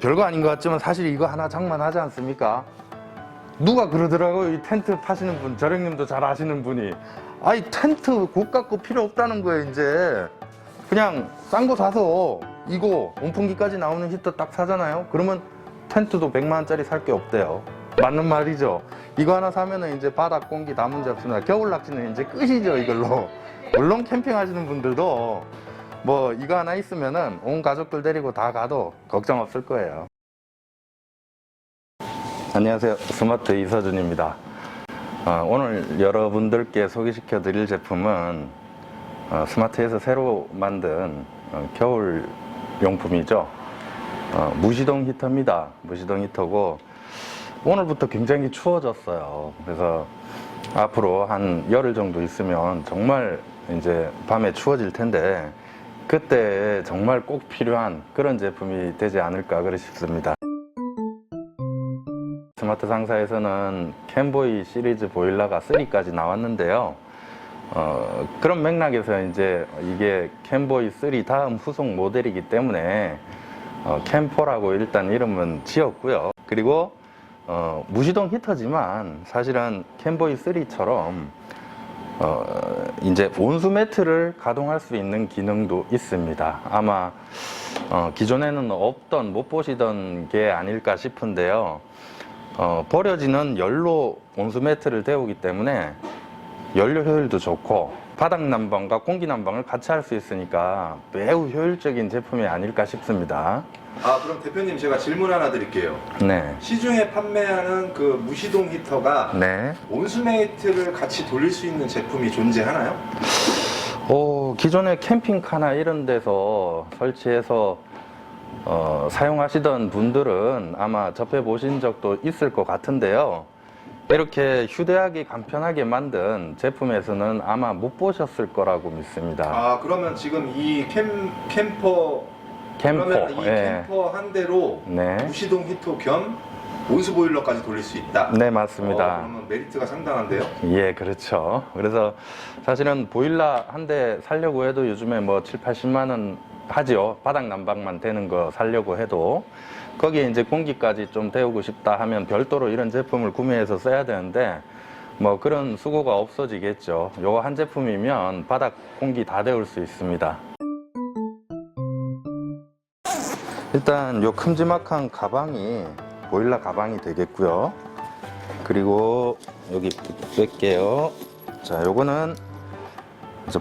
별거 아닌 것 같지만 사실 이거 하나 장만하지 않습니까? 누가 그러더라고요. 이 텐트 파시는 분, 저령님도 잘 아시는 분이. 아이, 텐트 고가 거 필요 없다는 거예요, 이제. 그냥 싼 거 사서 이거 온풍기까지 나오는 히터 딱 사잖아요. 그러면 텐트도 100만 원짜리 살 게 없대요. 맞는 말이죠. 이거 하나 사면은 이제 바닥 공기 다 문제 없습니다. 겨울 낚시는 이제 끝이죠, 이걸로. 물론 캠핑 하시는 분들도 뭐 이거 하나 있으면은 온 가족들 데리고 다 가도 걱정 없을 거예요. 안녕하세요. 스마트 이서준입니다. 어, 오늘 여러분들께 소개시켜 드릴 제품은 어, 스마트에서 새로 만든 어, 겨울 용품이죠. 어, 무시동 히터입니다. 무시동 히터고 오늘부터 굉장히 추워졌어요. 그래서 앞으로 한 열흘 정도 있으면 정말 이제 밤에 추워질 텐데 그때 정말 꼭 필요한 그런 제품이 되지 않을까 그러 싶습니다. 스마트 상사에서는 캠보이 시리즈 보일러가 3까지 나왔는데요. 어, 그런 맥락에서 이제 이게 캠보이 3 다음 후속 모델이기 때문에 어, 캠포라고 일단 이름은 지었고요. 그리고 어, 무시동 히터지만 사실은 캠보이 3처럼 어, 이제 온수 매트를 가동할 수 있는 기능도 있습니다. 아마 어, 기존에는 없던 못 보시던 게 아닐까 싶은데요. 어, 버려지는 열로 온수 매트를 데우기 때문에 연료 효율도 좋고 바닥 난방과 공기 난방을 같이 할 수 있으니까 매우 효율적인 제품이 아닐까 싶습니다. 아 그럼 대표님 제가 질문 하나 드릴게요. 네. 시중에 판매하는 그 무시동 히터가 네. 온수메이트를 같이 돌릴 수 있는 제품이 존재하나요? 어, 기존에 캠핑카나 이런 데서 설치해서 어, 사용하시던 분들은 아마 접해 보신 적도 있을 것 같은데요. 이렇게 휴대하기 간편하게 만든 제품에서는 아마 못 보셨을 거라고 믿습니다. 아 그러면 지금 이 캠, 캠퍼 캠포. 그러면 이 예. 캠퍼 한 대로 네. 무시동 히터 겸 온수 보일러까지 돌릴 수 있다. 네, 어, 맞습니다. 그러면 메리트가 상당한데요. 예, 그렇죠. 그래서 사실은 보일러 한 대 살려고 해도 요즘에 뭐 7, 80만 원 하지요. 바닥 난방만 되는 거 살려고 해도 거기에 이제 공기까지 좀 데우고 싶다 하면 별도로 이런 제품을 구매해서 써야 되는데 뭐 그런 수고가 없어지겠죠. 요거 한 제품이면 바닥 공기 다 데울 수 있습니다. 일단 요 큼지막한 가방이 보일러 가방이 되겠고요. 그리고 여기 뺄게요. 자, 요거는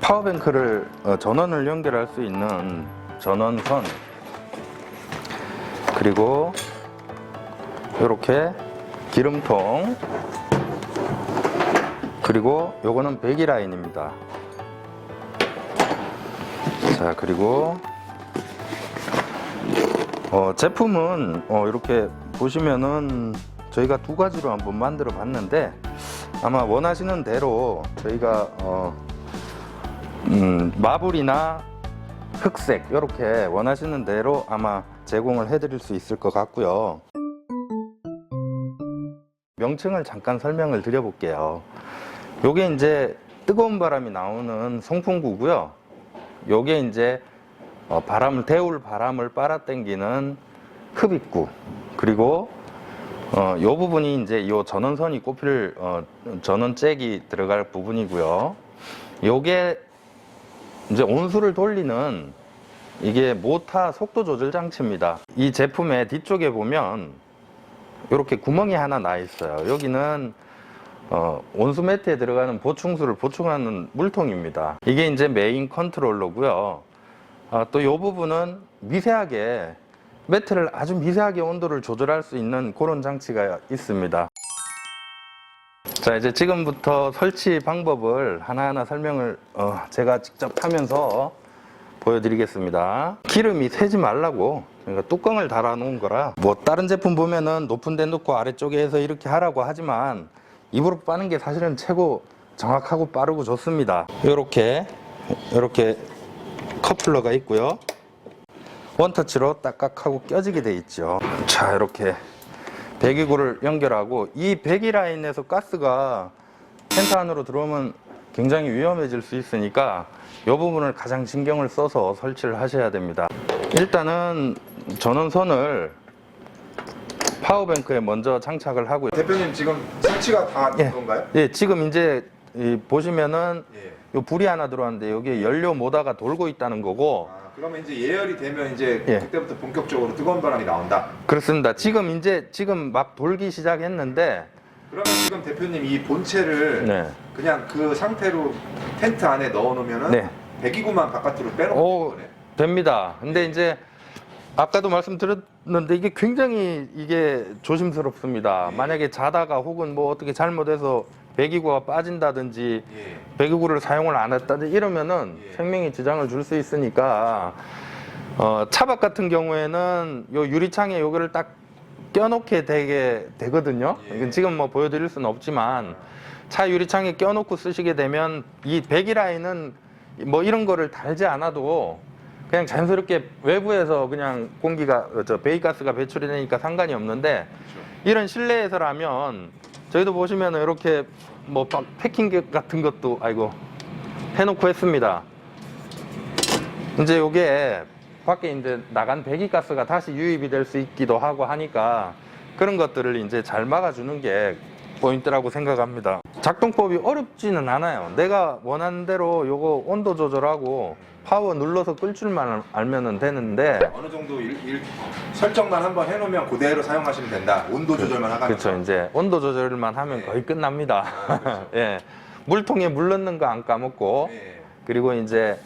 파워뱅크를 어, 전원을 연결할 수 있는 전원선 그리고 이렇게 기름통 그리고 요거는 배기 라인입니다. 자, 그리고 어, 제품은 어, 이렇게 보시면은 저희가 두 가지로 한번 만들어 봤는데 아마 원하시는 대로 저희가 어, 음, 마블이나 흑색 이렇게 원하시는 대로 아마 제공을 해드릴 수 있을 것 같고요. 명칭을 잠깐 설명을 드려볼게요. 요게 이제 뜨거운 바람이 나오는 송풍구고요. 요게 이제 어, 바람을 데울 바람을 빨아당기는 흡입구 그리고 어, 요 부분이 이제 요 전원선이 꼽힐 어, 전원잭이 들어갈 부분이고요. 요게 이제 온수를 돌리는 이게 모타 속도 조절 장치입니다. 이 제품의 뒤쪽에 보면 이렇게 구멍이 하나 나 있어요. 여기는 어, 온수 매트에 들어가는 보충수를 보충하는 물통입니다. 이게 이제 메인 컨트롤러고요. 아, 또이 부분은 미세하게 매트를 아주 미세하게 온도를 조절할 수 있는 그런 장치가 있습니다. 자 이제 지금부터 설치 방법을 하나하나 설명을 어, 제가 직접 하면서 보여드리겠습니다. 기름이 새지 말라고 그러니까 뚜껑을 달아 놓은 거라 뭐 다른 제품 보면은 높은 데 놓고 아래쪽에 해서 이렇게 하라고 하지만 입으로 빠는 게 사실은 최고 정확하고 빠르고 좋습니다. 이렇게 이렇게 커플러가 있고요. 원터치로 딱딱하고 껴지게 돼 있죠. 자, 이렇게 배기구를 연결하고 이 배기 라인에서 가스가 텐트 안으로 들어오면 굉장히 위험해질 수 있으니까 이 부분을 가장 신경을 써서 설치를 하셔야 됩니다. 일단은 전원선을 파워뱅크에 먼저 장착을 하고요. 대표님 지금 설치가 다된 예. 건가요? 예, 지금 이제 이 보시면은 예. 요 불이 하나 들어왔는데 여기에 연료 모다가 돌고 있다는 거고 아, 그러면 이제 예열이 되면 이제 예. 그때부터 본격적으로 뜨거운 바람이 나온다. 그렇습니다. 지금 이제 지금 막 돌기 시작했는데 그러면 지금 대표님 이 본체를 네. 그냥 그 상태로 텐트 안에 넣어놓으면은 네. 배기구만 바깥으로 빼놓고 오, 거네. 됩니다. 근데 이제 아까도 말씀드렸는데 이게 굉장히 이게 조심스럽습니다. 예. 만약에 자다가 혹은 뭐 어떻게 잘못해서 배기구가 빠진다든지 예. 배기구를 사용을 안 했다든지 이러면은 예. 생명에 지장을 줄 수 있으니까 어, 차박 같은 경우에는 요 유리창에 요거를 딱 껴놓게 되게 되거든요. 예. 이건 지금 뭐 보여드릴 수는 없지만 차 유리창에 껴놓고 쓰시게 되면 이 배기 라인은 뭐 이런 거를 달지 않아도 그냥 자연스럽게 외부에서 그냥 공기가 어, 저 배기가스가 배출이 되니까 상관이 없는데 그렇죠. 이런 실내에서라면 저희도 보시면 이렇게 뭐 박- 패킹 같은 것도 아이고 해놓고 했습니다. 이제 요게 밖에 이제 나간 배기가스가 다시 유입이 될 수 있기도 하고 하니까 그런 것들을 이제 잘 막아주는 게 포인트라고 생각합니다. 작동법이 어렵지는 않아요. 내가 원하는 대로 요거 온도 조절하고 파워 눌러서 끌 줄만 알면은 되는데 어느 정도 일, 일- 설정만 한번 해놓으면 그대로 사용하시면 된다. 온도 조절만 하면서. 그렇죠. 이제 온도 조절만 하면 네. 거의 끝납니다. 아, 그렇죠. 예. 물통에 물 넣는 거 안 까먹고 예. 그리고 이제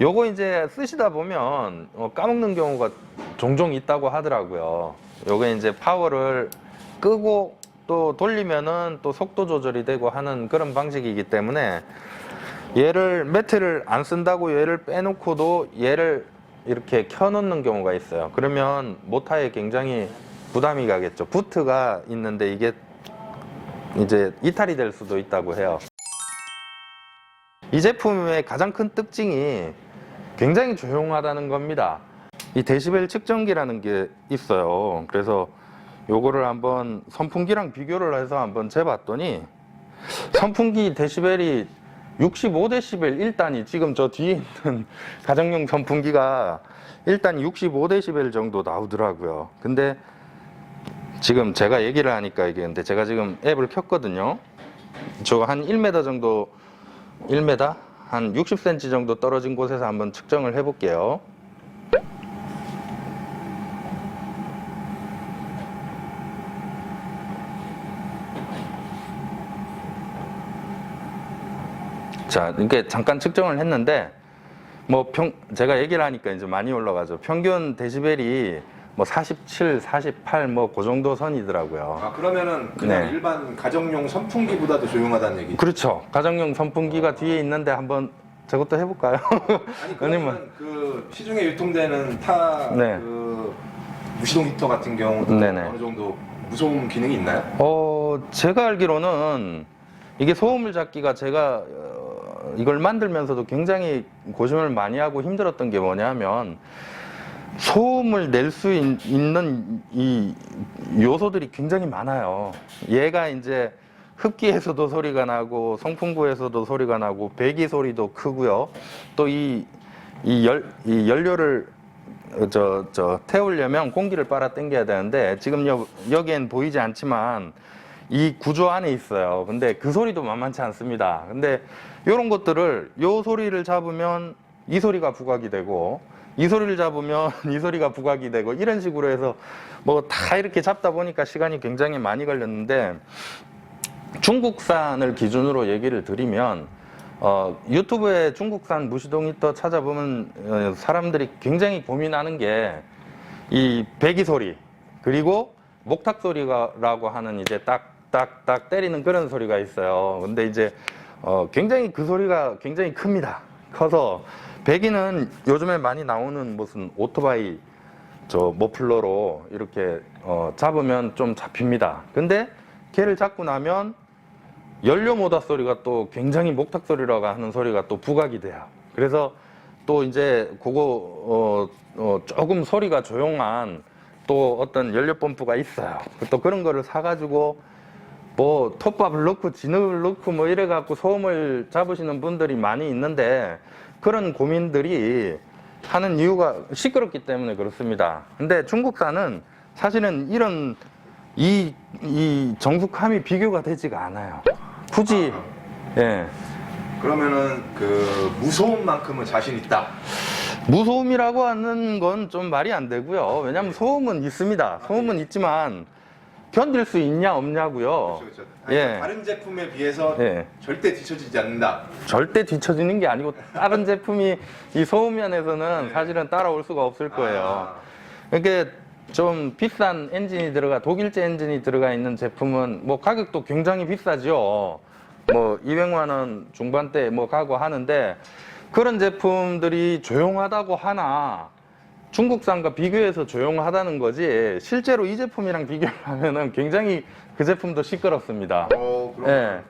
요거 이제 쓰시다 보면 어, 까먹는 경우가 종종 있다고 하더라고요. 요거 이제 파워를 끄고 또 돌리면은 또 속도 조절이 되고 하는 그런 방식이기 때문에 얘를 매트를 안 쓴다고 얘를 빼놓고도 얘를 이렇게 켜놓는 경우가 있어요. 그러면 모타에 굉장히 부담이 가겠죠. 부트가 있는데 이게 이제 이탈이 될 수도 있다고 해요. 이 제품의 가장 큰 특징이 굉장히 조용하다는 겁니다. 이 데시벨 측정기라는 게 있어요. 그래서 요거를 한번 선풍기랑 비교를 해서 한번 재봤더니 선풍기 데시벨이 65데시벨 1단이 지금 저 뒤에 있는 가정용 선풍기가 일단 65데시벨 정도 나오더라고요. 근데 지금 제가 얘기를 하니까 이게 근데 제가 지금 앱을 켰거든요. 저 한 1m 정도 1m 한 60cm 정도 떨어진 곳에서 한번 측정을 해 볼게요. 자, 이렇게 잠깐 측정을 했는데 뭐 평, 제가 얘기를 하니까 이제 많이 올라가죠. 평균 데시벨이 뭐 47, 48 뭐 그 정도 선이더라고요. 아 그러면은 그냥 네. 일반 가정용 선풍기보다도 조용하다는 얘기. 그렇죠. 가정용 선풍기가 뒤에 있는데 한번 저것도 해볼까요? 아니 그러면 그 시중에 유통되는 타 네. 그 무시동 히터 같은 경우도 네네. 어느 정도 무소음 기능이 있나요? 어, 제가 알기로는 이게 소음을 잡기가 제가 어, 이걸 만들면서도 굉장히 고심을 많이 하고 힘들었던 게 뭐냐면 소음을 낼 수 있는 이 요소들이 굉장히 많아요. 얘가 이제 흡기에서도 소리가 나고 성풍구에서도 소리가 나고 배기 소리도 크고요. 또 이 이열이 연료를 어, 저, 저, 태우려면 공기를 빨아 당겨야 되는데, 지금 여, 여기엔 보이지 않지만, 이 구조 안에 있어요. 근데 그 소리도 만만치 않습니다. 근데 이런 것들을, 요 소리를 잡으면 이 소리가 부각이 되고, 이 소리를 잡으면 이 소리가 부각이 되고, 이런 식으로 해서 뭐 다 이렇게 잡다 보니까 시간이 굉장히 많이 걸렸는데, 중국산을 기준으로 얘기를 드리면 어, 유튜브에 중국산 무시동 히터 찾아보면 어, 사람들이 굉장히 고민하는 게 이 배기 소리 그리고 목탁 소리라고 하는 이제 딱딱딱 때리는 그런 소리가 있어요. 근데 이제 어, 굉장히 그 소리가 굉장히 큽니다. 커서 배기는 요즘에 많이 나오는 무슨 오토바이 저 머플러로 이렇게 어, 잡으면 좀 잡힙니다. 근데 걔를 잡고 나면 연료 모다 소리가 또 굉장히 목탁 소리라고 하는 소리가 또 부각이 돼요. 그래서 또 이제 그거 어, 어, 조금 소리가 조용한 또 어떤 연료 펌프가 있어요. 또 그런 거를 사가지고 뭐 톱밥을 넣고 진흙을 넣고 뭐 이래 갖고 소음을 잡으시는 분들이 많이 있는데 그런 고민들이 하는 이유가 시끄럽기 때문에 그렇습니다. 근데 중국산은 사실은 이런 이, 이 정숙함이 비교가 되지가 않아요. 굳이, 예. 그러면은 그 무소음만큼은 자신 있다. 무소음이라고 하는 건 좀 말이 안 되고요. 왜냐하면 소음은 있습니다. 소음은 있지만 견딜 수 있냐 없냐고요. 그렇죠, 그렇죠. 예. 다른 제품에 비해서 예. 절대 뒤처지지 않는다. 절대 뒤처지는 게 아니고 다른 제품이 이 소음 면에서는 사실은 따라올 수가 없을 거예요. 아, 이게 좀 비싼 엔진이 들어가 독일제 엔진이 들어가 있는 제품은 뭐 가격도 굉장히 비싸죠. 뭐 200만 원 중반대 뭐 가고 하는데 그런 제품들이 조용하다고 하나 중국산과 비교해서 조용하다는 거지 실제로 이 제품이랑 비교를 하면은 굉장히 그 제품도 시끄럽습니다. 어, 그럼 예.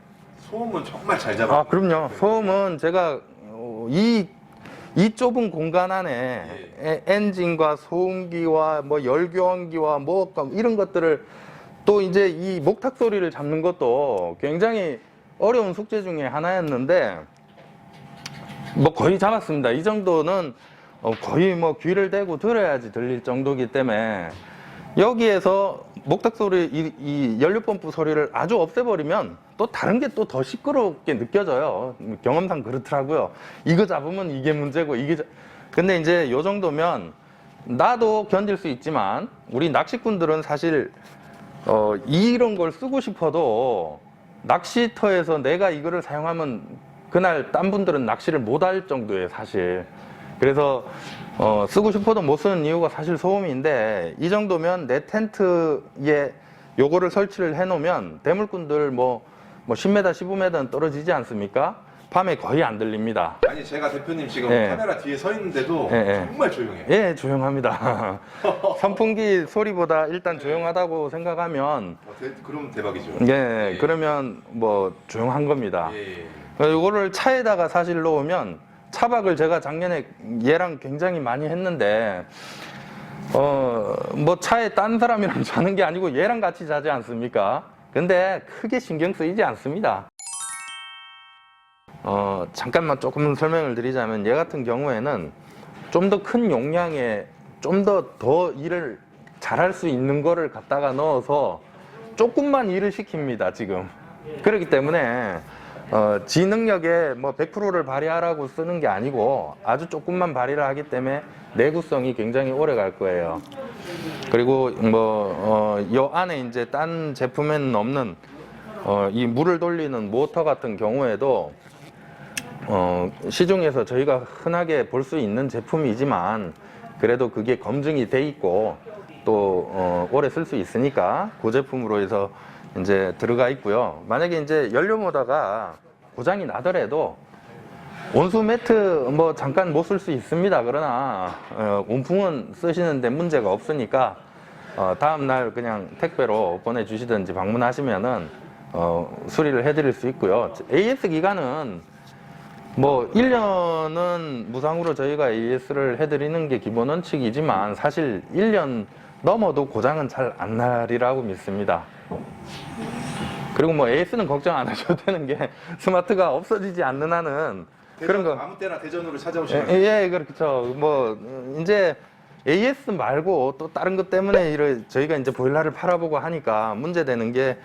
소음은 정말 잘 잡아. 아, 그럼요. 소음은 제가 어, 이, 이 좁은 공간 안에 에- 엔진과 소음기와 뭐 열교환기와 뭐 이런 것들을 또 이제 이 목탁 소리를 잡는 것도 굉장히 어려운 숙제 중에 하나였는데 뭐 거의 잡았습니다. 이 정도는 어, 거의 뭐 귀를 대고 들어야지 들릴 정도기 때문에 여기에서 목탁 소리, 이, 이 연료 펌프 소리를 아주 없애버리면 또 다른 게 또 더 시끄럽게 느껴져요. 경험상 그렇더라고요. 이거 잡으면 이게 문제고 이게 자- 근데 이제 요 정도면 나도 견딜 수 있지만 우리 낚시꾼들은 사실 어, 이런 걸 쓰고 싶어도 낚시터에서 내가 이거를 사용하면 그날 딴 분들은 낚시를 못 할 정도예요, 사실. 그래서 어, 쓰고 싶어도 못 쓰는 이유가 사실 소음인데 이 정도면 내 텐트에 요거를 설치를 해놓으면 대물꾼들 뭐, 뭐 10m, 15m는 떨어지지 않습니까? 밤에 거의 안 들립니다. 아니 제가 대표님 지금 예. 카메라 뒤에 서 있는데도 예, 예. 정말 조용해요. 예, 조용합니다. 선풍기 소리보다 일단 조용하다고 생각하면 어, 대- 그럼 대박이죠. 예, 그러면 뭐 조용한 겁니다. 예. 이거를 차에다가 사실 놓으면 차박을 제가 작년에 얘랑 굉장히 많이 했는데 어 뭐 차에 딴 사람이랑 자는 게 아니고 얘랑 같이 자지 않습니까? 근데 크게 신경 쓰이지 않습니다. 어 잠깐만 조금 설명을 드리자면 얘 같은 경우에는 좀 더 큰 용량에 좀더 더 일을 잘할 수 있는 거를 갖다가 넣어서 조금만 일을 시킵니다 지금 그렇기 때문에 어, 지 능력에 뭐 100%를 발휘하라고 쓰는 게 아니고 아주 조금만 발휘를 하기 때문에 내구성이 굉장히 오래 갈 거예요. 그리고 뭐, 어, 요 안에 이제 딴 제품에는 없는 어, 이 물을 돌리는 모터 같은 경우에도 어, 시중에서 저희가 흔하게 볼 수 있는 제품이지만 그래도 그게 검증이 돼 있고 또 어, 오래 쓸 수 있으니까 그 제품으로 해서 이제 들어가 있고요. 만약에 이제 연료 모터가 고장이 나더라도 온수 매트 뭐 잠깐 못 쓸 수 있습니다. 그러나 어, 온풍은 쓰시는데 문제가 없으니까 어, 다음 날 그냥 택배로 보내주시든지 방문하시면은 어, 수리를 해드릴 수 있고요. AS 기간은 뭐 1년은 무상으로 저희가 AS를 해드리는 게 기본 원칙이지만 사실 1년 넘어도 고장은 잘 안 날이라고 믿습니다. 그리고 뭐 AS는 걱정 안 하셔도 되는 게 스마트가 없어지지 않는 한은 그런 거 아무 때나 대전으로 예, 찾아오시면 예, 그렇죠. 뭐 어, 이제 AS 말고 또 다른 것 때문에 이래 저희가 이제 보일러를 팔아보고 하니까 문제되는 게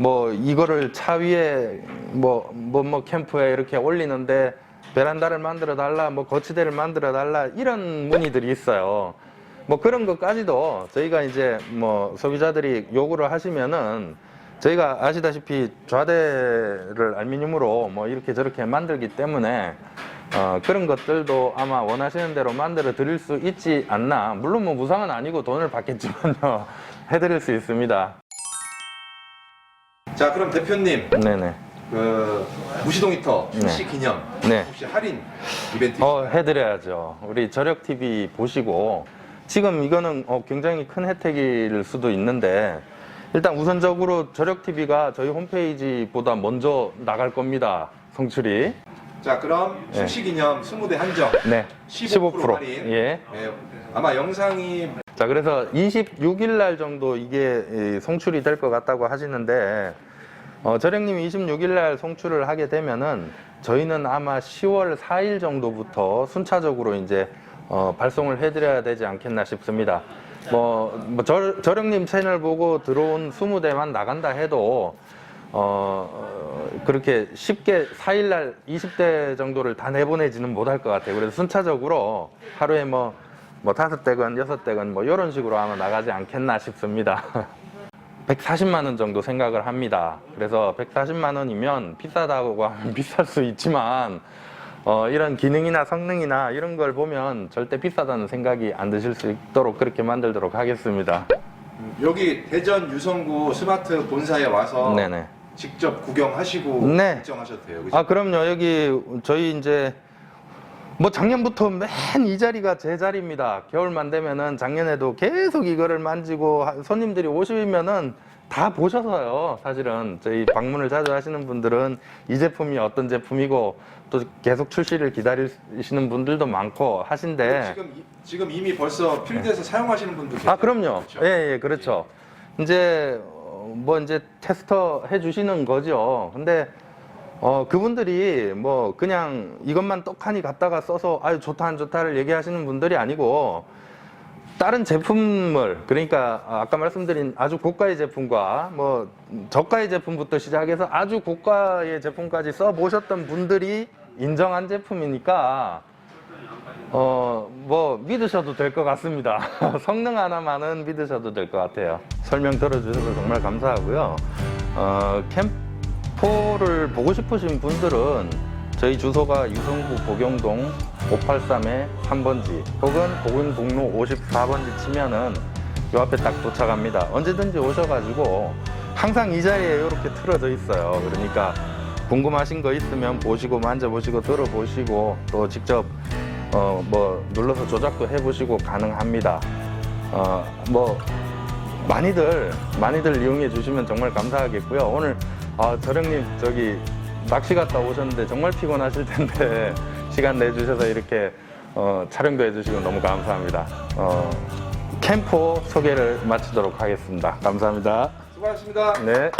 뭐 이거를 차 위에 뭐뭐 뭐 캠프에 이렇게 올리는데 베란다를 만들어 달라, 뭐 거치대를 만들어 달라 이런 문의들이 있어요. 뭐 그런 것까지도 저희가 이제 뭐 소비자들이 요구를 하시면은 저희가 아시다시피 좌대를 알루미늄으로 뭐 이렇게 저렇게 만들기 때문에 어, 그런 것들도 아마 원하시는 대로 만들어 드릴 수 있지 않나. 물론 뭐 무상은 아니고 돈을 받겠지만요. 해드릴 수 있습니다. 자 그럼 대표님 네네. 그 무시동 히터 네. 출시 기념 네. 혹시 할인 이벤트 어, 해드려야죠. 우리 저력 TV 보시고 지금 이거는 어, 굉장히 큰 혜택일 수도 있는데 일단 우선적으로 저력 TV가 저희 홈페이지보다 먼저 나갈 겁니다. 성출이. 자 그럼 네. 출시 기념 20대 한정 네. 15% 할인. 예. 예, 아마 영상이 자, 그래서 26일 날 정도 이게 이, 송출이 될 것 같다고 하시는데, 어, 저령님이 26일 날 송출을 하게 되면은 저희는 아마 10월 4일 정도부터 순차적으로 이제 어, 발송을 해드려야 되지 않겠나 싶습니다. 뭐, 뭐 저, 저령님 채널 보고 들어온 20대만 나간다 해도 어, 어, 그렇게 쉽게 4일날 20대 정도를 다 내보내지는 못할 것 같아요. 그래서 순차적으로 하루에 뭐, 뭐 다섯 대건 여섯 대건 뭐 이런 식으로 아마 나가지 않겠나 싶습니다. 140만 원 정도 생각을 합니다. 그래서 140만 원이면 비싸다고 하면 비쌀 수 있지만 어, 이런 기능이나 성능이나 이런 걸 보면 절대 비싸다는 생각이 안 드실 수 있도록 그렇게 만들도록 하겠습니다. 여기 대전 유성구 스마트 본사에 와서 네네. 직접 구경하시고 네. 결정하셔도 돼요. 그죠? 아 그럼요. 여기 저희 이제 뭐 작년부터 맨 이 자리가 제 자리입니다. 겨울만 되면은 작년에도 계속 이거를 만지고 하- 손님들이 오시면은 다 보셔서요. 사실은 저희 방문을 자주 하시는 분들은 이 제품이 어떤 제품이고 또 계속 출시를 기다리시는 분들도 많고 하신데 지금 이- 지금 이미 벌써 필드에서 사용하시는 분도 계세요. 아 그럼요. 그렇죠? 예, 예, 그렇죠. 이제 어, 뭐 이제 테스터 해주시는 거죠. 근데 어 그분들이 뭐 그냥 이것만 떡하니 갖다가 써서 아유 좋다 안 좋다를 얘기하시는 분들이 아니고 다른 제품을 그러니까 아까 말씀드린 아주 고가의 제품과 뭐 저가의 제품부터 시작해서 아주 고가의 제품까지 써 보셨던 분들이 인정한 제품이니까 어, 뭐, 믿으셔도 될 것 같습니다. 성능 하나만은 믿으셔도 될 것 같아요. 설명 들어주셔서 정말 감사하고요. 어, 캠포를 보고 싶으신 분들은 저희 주소가 유성구 보경동 583의 3번지 혹은 보건북로 54번지 치면은 요 앞에 딱 도착합니다. 언제든지 오셔가지고 항상 이 자리에 이렇게 틀어져 있어요. 그러니까 궁금하신 거 있으면 보시고 만져보시고 들어보시고 또 직접 어 뭐 눌러서 조작도 해보시고 가능합니다. 어 뭐 많이들 많이들 이용해 주시면 정말 감사하겠고요. 오늘 아 저령님 저기 낚시 갔다 오셨는데 정말 피곤하실 텐데 시간 내주셔서 이렇게 어, 촬영도 해주시고 너무 감사합니다. 어, 캠프 소개를 마치도록 하겠습니다. 감사합니다. 수고하셨습니다. 네.